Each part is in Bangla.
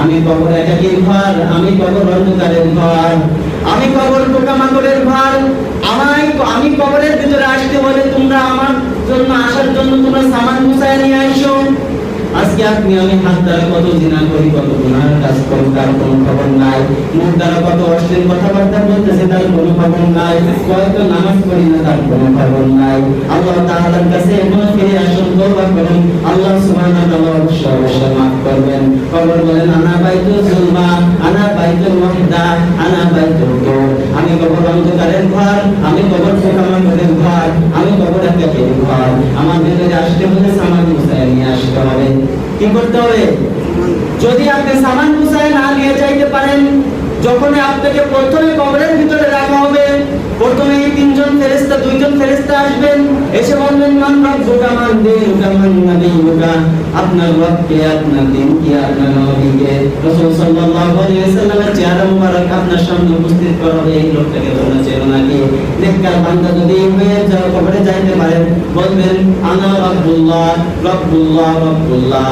আমি কবর একাকির ঘর, আমি কবর অন্ধকারের ঘর, আমি কবর পোকামাকড়ের ঘর। আমায় আমি কবরের ভিতরে আসতে বলে তোমরা আমার জন্য আসার জন্য তোমরা সামান মুসায় নিয়ে আইসো আজকে আপনি আমি হাত দ্বারা কত জিনা করি, কত গুনার কাজ করি, তার কোনো খবর নাই। মুখ দ্বারা কত অশ্লীল কথাবার্তা বলতেছে, তার কোনো খবর নাই। কয়েকটা নামাজ পড়ি না, তার কোনো খবর নাই। আল্লাহ তাআলার কাছে এখনও ফিরে ঘর, আমি কবর পোকামাকড়ের ঘর, আমি কবর একাকের ঘর। আমার আসতে হলে সামান নিয়ে আসতে হবে। কি করতে হবে? যদি আপনি সামান মুসায় না নিয়ে যাইতে পারেন যখন আপনাকে প্রথমে কবরের ভিতরে রাখা হবে, প্রথমে ফেরেশতা, দুইজন ফেরেশতা আসবেন, এসে বলবেন, মান রব্বুকা মান দীনুকা মান নাবিয়ুকা আপনার রবকে, আপনার দিন কি আপনার নবীকে। রাসূল সাল্লাল্লাহু আলাইহি ওয়াসাল্লামের চেহারা মুবারক আপনার সামনে উপস্থিত করা হবে, এই লোকটাকে তোমরা চেনো নাকি? নেককার বান্দা যদি হয়ে যাও, কবরে যাইতে পারেন বলবেন, আনা রব্বুল্লাহ রব্বুল্লাহ রব্বুল্লাহ।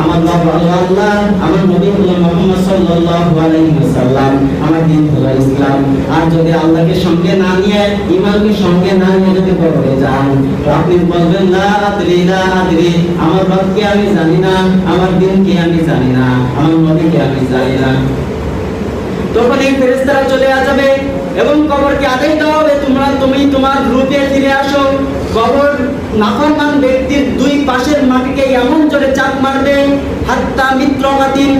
আমার রব আল্লাহ আল্লাহ, আমার নবী হলো মুহাম্মদ সাল্লাল্লাহু আলাইহি ওয়াসাল্লাম, আমার দিন হলো ইসলাম। আর যদি আল্লাহকে সঙ্গে না নিয়ে ইমানকে সঙ্গে না নিয়ে যদি কবরে যান আপনি বলবেন, লা আদরি লা আদরি, আমার রবকে আমি জানি না, আমার দিনকে আমি জানি না, আমার নবীকে আমি জানি না। তখন এই ফেরেশতারা চলে আসবে। এবং কবরকে আদেশ দেওয়া হবে, তোমরা তুমি তোমার গ্রুপে ফিরে আসো। কবর নাফরমান ব্যক্তির দুই পাশের মাটিকে এমন জোরে চাপ মারবে, হাত্তা মিত্রমাতিন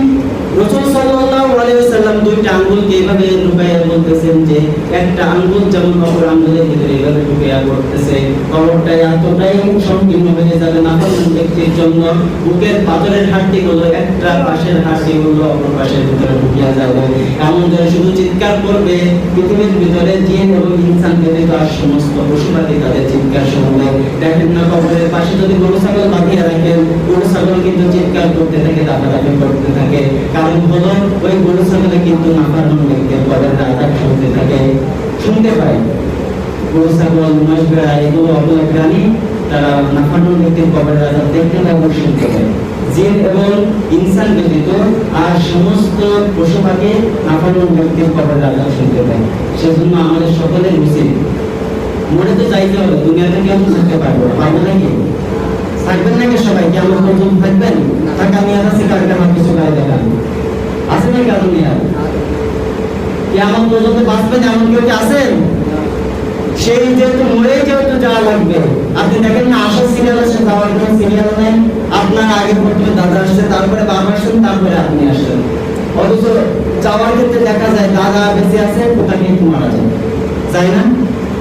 রসুল সাল্লাহ আলিয়া সাল্লাম দুইটা আঙ্গুলকে এইভাবে লুকাইয়া বলতেছেন যে, একটা আঙ্গুল যেমন কবর আঙ্গুলের ভিতরে এইভাবে ঢুকাইয়া করতেছে কবরটা এতটাই সংকীর্ণ হয়ে যাবে নাফরমান ব্যক্তির জন্য বুকের পাথরের হাড়টিগুলো একটা পাশের হাড়টিগুলো অপর পাশের ভিতরে ঢুকিয়া যাবে। এমন জোরে শুধু চিৎকার করবে, পৃথিবীর ভিতরে জিন এবং ইনসান ব্যতীত আর সমস্ত পশুপাখি তাদের চিৎকার শুনবে। দেখেন না কবরের পাশে যদি গরু ছাগল বাঁধিয়ে রাখেন, গরু ছাগল কিন্তু চিৎকার করতে থাকে দাপাদাপি করতে থাকে। কারণ হলো, ওই গরু ছাগলে কিন্তু নাফারমান ব্যক্তির কবরের শুনতে থাকে, শুনতে পাই গরু, ছাগল এগুলো অবলা প্রাণী, তারা নাফারমান ব্যক্তির কবরের আঘাত দেখতে এবং শুনতে পায়। জিন এবং ইনসান ব্যতীত আর সমস্ত পশু নাফারমান ব্যক্তির কবরের আঘাত শুনতে পায়। সেজন্য আমাদের সকলের উচিত মনে তো চাইতে হবে, দুনিয়াতে কেউ থাকতে পারব পারব নাকি? থাকবেন নাকি সবাই? কি আমার পর্যন্ত থাকবেন? থাকা নিয়ে আছে কারণে আমার কিছু গায়ে দেখান আছে নাকি কারণ নিয়ে কি আমার পর্যন্ত বাঁচবেন, এমন কেউ কি আছেন? সেই যেহেতু মরে যেহেতু যাওয়া লাগবে। আপনি দেখেন না, আসল সিরিয়াল আসেন যাওয়ার কোনো সিরিয়াল নেই। আপনার আগে প্রথমে দাদা আসছে, তারপরে বাবা আসেন, তারপরে আপনি আসেন। অথচ যাওয়ার ক্ষেত্রে দেখা যায়, দাদা বেঁচে আছে, কোথা কিন্তু মারা যায়? তাই না?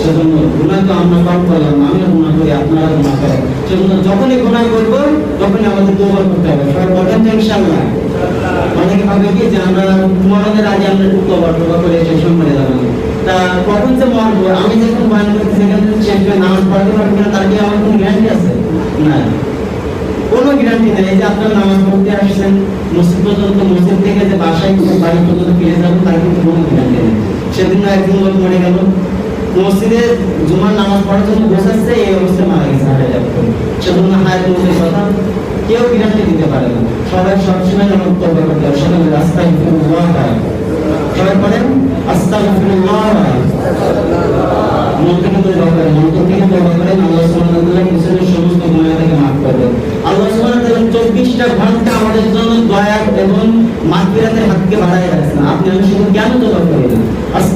সেজন্য গুনাহ তো আমরা কম করলাম আমিও গুনাহ করি আপনারা গুনাহ করেন সেজন্য যখনই গুনাহ করব তখনই আমাদের তৌবা করতে হবে সবাই বলেন তো ইনশাআল্লাহ অনেকে ভাবে কি যে আমরা মরণের আগে আমরা একটু টবা করে শেষ মরে যাব তা কখন যে মরবো আমি যখন বয়ান করতে সেখানে শেষ করে পড়তে পারব না তার কি আমার কোনো গ্যারান্টি আছে না কোনো গ্যারান্টি নেই যে আপনারা নামাজ পড়তে আসছেন মসজিদ পর্যন্ত মসজিদ থেকে যে বাসায় বাড়ি পর্যন্ত ফিরে যাবেন তার কিন্তু কোনো গ্যারান্টি নেই। সেদিন একদিন লোক মরে গেল। মসজিদে জুমার নামাজ পড়ার জন্য বসাচ্ছে এই অবস্থায় মারা গেছে, হার্ট অ্যাটাক সেজন্য হায়াত মধ্যে কথা, কেউ গ্যারান্টি দিতে পারে না। সবাই সবসময় যেন তবে করতে হবে রাস্তায় ফিরুল্লাহ হয়। সবাই তো আল্লাহ সুবহানাহু মুসলিমের সমস্ত থেকে মাফ করবেন আল্লাহ সুবহানাহু তাআলা 24টা ঘণ্টা আমাদের জন্য দয়া আপনি আমি শুধু কেন দোয়া করি না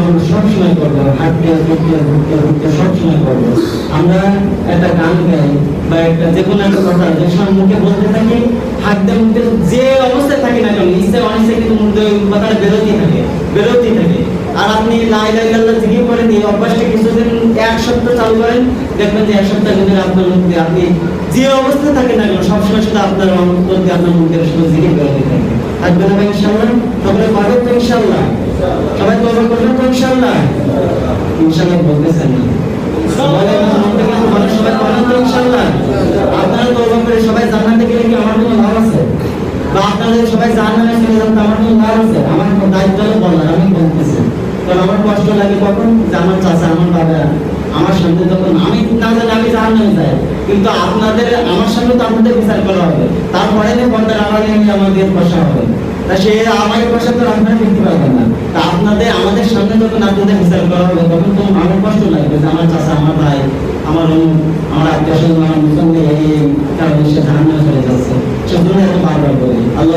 আমরা সবসময় করব, হাত দিয়ে ঘুরতে ঘুরতে ঘুরতে সবসময় করব। আমরা একটা গান গাই বা একটা যে কোনো একটা কথা যে মুখে বলতে থাকি, হাত দিয়ে, মুখে যে অবস্থায় থাকি না কেন ইচ্ছে অনিচ্ছে কিন্তু মুখে কথাটা বেরোতেই থাকে বেরোতেই থাকে। আর আপনি লাই লাই গাল্লা জিগিয়ে করেন, এই অভ্যাসটা কিছুদিন, এক সপ্তাহ চালু করেন, দেখবেন যে এক সপ্তাহ কিন্তু আপনার মুখে আপনি যে অবস্থায় থাকেন না কেন, সবসময় শুধু আপনার মধ্যে আপনার মুখে শুধু জিগিয়ে বেরোতে থাকে। থাকবে না ইনশাল্লাহ সকলে পাবেন ইনশাল্লাহ সবাই তো করবেন তো ইনশাল্লাহ ইনশাল্লাহ বলতেছেন আমাকে আমার কোনো কষ্ট লাগে কখন আমার চাচা আমার বাবা, আমার সামনে যখন আমি না জানি আমি জাহান্নামে যাই। কিন্তু আপনাদের, আমার সামনে তো আপনাদের বিচার করা হবে। তারপরে আমাদের বসা হবে। তা সে আমার বসা তো আপনারা দেখতে পারবেন না। নাতিতে মিসাল করা হবে তখন আমার কষ্ট লাগবে যে আমার চাষা আমার ভাই, আমার আমার আত্মীয় স্বজন, আমার মুসলমান এই কারণে সে ধারণা চলে যাচ্ছে। সেজন্য এত বারবার বলি। আল্লাহ